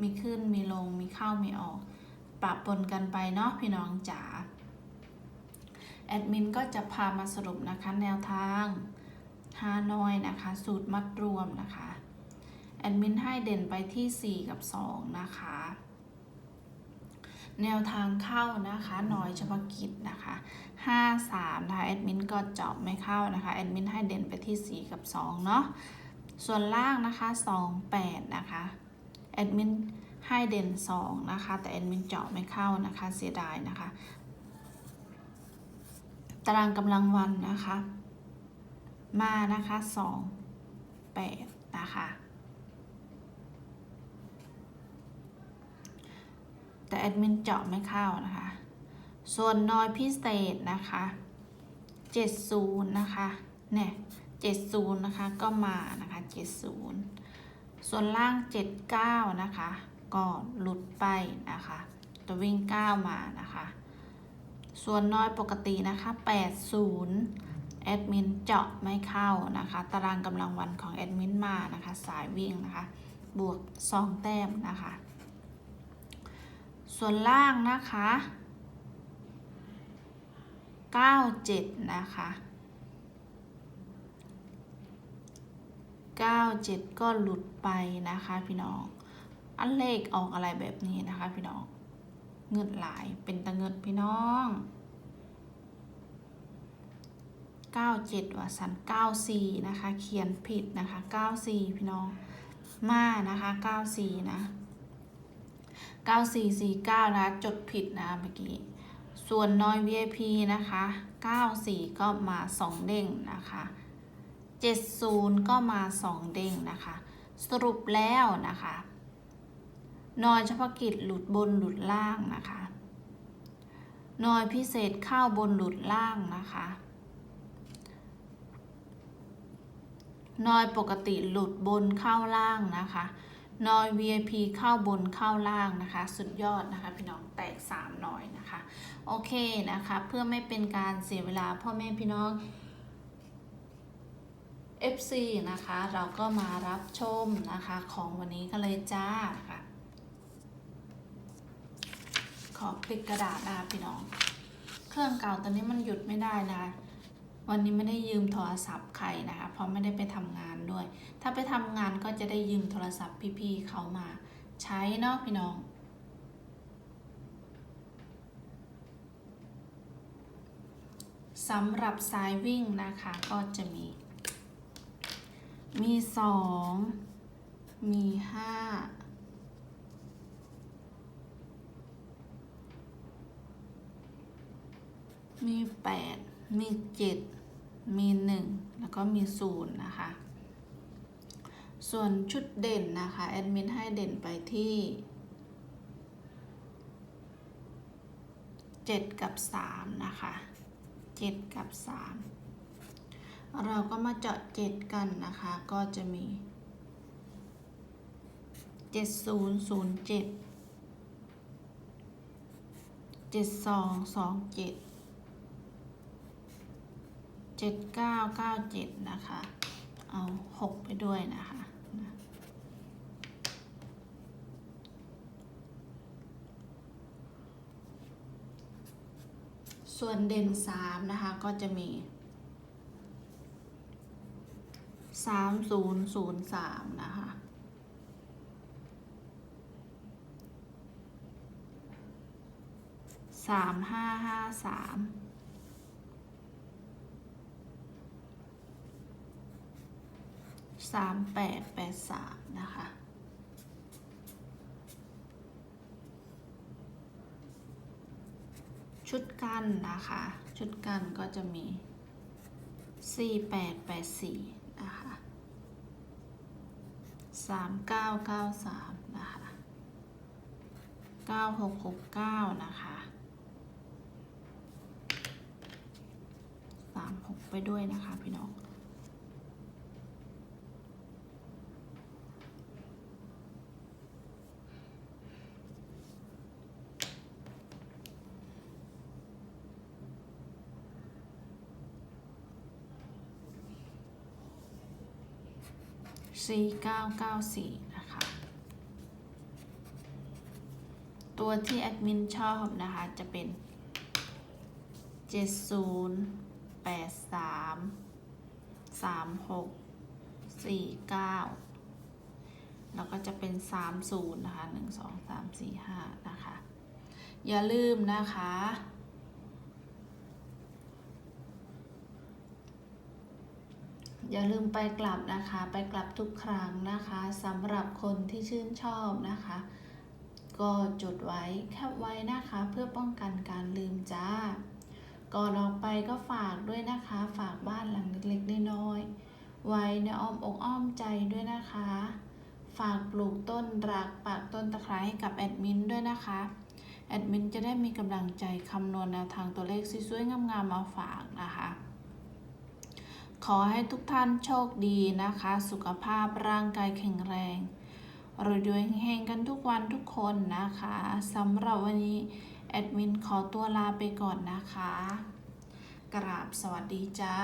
มีขึ้นมีลงมีเข้ามีออกปรับปนกันไปเนาะพี่น้องจ๋าแอดมินก็จะพามาสรุปนะคะแนวทางฮานอยนะคะ สูตรมัดรวมนะคะแอดมินให้เด่นไปที่ 4 กับ 2 นะคะ แนวทางเข้านะคะน้อยเฉพาะกิจนะคะ5 3นะคะแอดมินก็เจาะไม่เข้านะคะแอดมินให้เด่นไปที่ 4 กับ 2 เนาะส่วนล่างนะคะ 2 8 นะคะ แอดมินให้เด่น2นะคะ แต่แอดมินเจาะไม่เข้านะคะ เสียดายนะคะ ตารางกำลังวันนะคะ มานะคะ2 8นะคะแต่แอดมินเจาะไม่เข้านะคะ ส่วนน้อยพิเศษนะคะ 70 นะคะ เนี่ย 70 นะคะ ก็มานะคะ 70 ส่วนล่าง 79 นะคะ ก็หลุดไปนะคะตัววิ่ง 9 มานะคะ ส่วนน้อยปกตินะคะ80แอดมินเจาะไม่เข้านะคะ ตารางกำลังวันของแอดมินมานะคะ สายวิ่งนะคะ บวก2แต้มนะคะ ส่วนล่างนะคะ 97 นะคะ 97 ก็หลุดไปนะคะพี่น้อง อันเลขออกอะไรแบบนี้นะคะพี่น้อง เงินหลายเป็นตะเงินพี่น้อง 97 ว่าสัน94 นะคะ เขียนผิดนะคะ 94 พี่น้อง มานะคะ 94 นะ 9449 นะจดผิดนะเมื่อกี้ส่วนน้อย VIP นะคะ 94 ก็มา 2 เด้งนะคะ 70 ก็มา 2 เด้งนะคะ สรุปแล้วนะคะนอยเฉพาะกิจหลุดบนหลุดล่างนะคะนอยพิเศษเข้าบนหลุดล่างนะคะนอยปกติหลุดบนเข้าล่างนะคะนอย VIP เข้าบนเข้าล่างนะคะ สุดยอดนะคะพี่น้องแตก3นอยนะคะ โอเคนะคะ เพื่อไม่เป็นการเสียเวลาพ่อแม่พี่น้อง FC นะคะ เราก็มารับชมนะคะของวันนี้กันเลยจ้าค่ะ ขอพลิกกระดาษนะคะพี่น้อง เครื่องเก่าตอนนี้มันหยุดไม่ได้นะ วันนี้ไม่ได้ยืมโทรศัพท์ใครนะคะ เพราะไม่ได้ไปทำงานด้วย ถ้าไปทำงานก็จะได้ยืมโทรศัพท์พี่ๆเขามา ใช้เนาะพี่น้องสำหรับสายวิ่งนะคะก็จะมี มีสอง มีห้า มีแปด มีเจ็ด มีหนึ่ง แล้วก็มีศูนย์นะคะ ส่วนชุดเด่นนะคะ แอดมินให้เด่นไปที่เจ็ดกับสามนะคะเจ็ดกับสาม เราก็มาเจาะเจ็ดกันนะคะ ก็จะมีเจ็ดศูนย์ศูนย์เจ็ดเจ็ดสองสองเจ็ดเจ็ดเก้าเก้าเจ็ดนะคะ เอาหกไปด้วยนะคะส่วนเด่นสามนะคะก็จะมี สามศูนย์ศูนย์สามนะคะ สามห้าห้าสามสามแปดแปดสามนะคะ ชุดกันนะคะ ชุดกันก็จะมี4884 นะคะ3993นะคะ9669นะคะ36ไปด้วยนะคะพี่น้อง 4994 นะคะ ตัวที่แอดมินชอบนะคะ จะเป็น 70 83 36 49แล้วก็จะเป็น 30 นะคะ 1 2 3 4 5 นะคะ อย่าลืมนะคะ อย่าลืมไปกลับนะคะ ไปกลับทุกครั้งนะคะสำหรับคนที่ชื่นชอบนะคะ ก็จดไว้แคปไว้นะคะเพื่อป้องกันการลืมจ้า ก่อนออกไปก็ฝากด้วยนะคะ ฝากบ้านหลังเล็กๆน้อยๆไว้ในอ้อมอกอ้อมใจด้วยนะคะ ฝากปลูกต้นรักปากต้นตะไคร้ให้กับแอดมินด้วยนะคะแอดมินจะได้มีกำลังใจคำนวณแนวทางตัวเลขสวยๆงามๆมาฝากนะคะ ขอให้ทุกท่านโชคดีนะคะ สุขภาพร่างกายแข็งแรงรวยด้วยเฮงๆกันทุกวันทุกคนนะคะสำหรับวันนี้ แอดมินขอตัวลาไปก่อนนะคะ กราบสวัสดีจ้า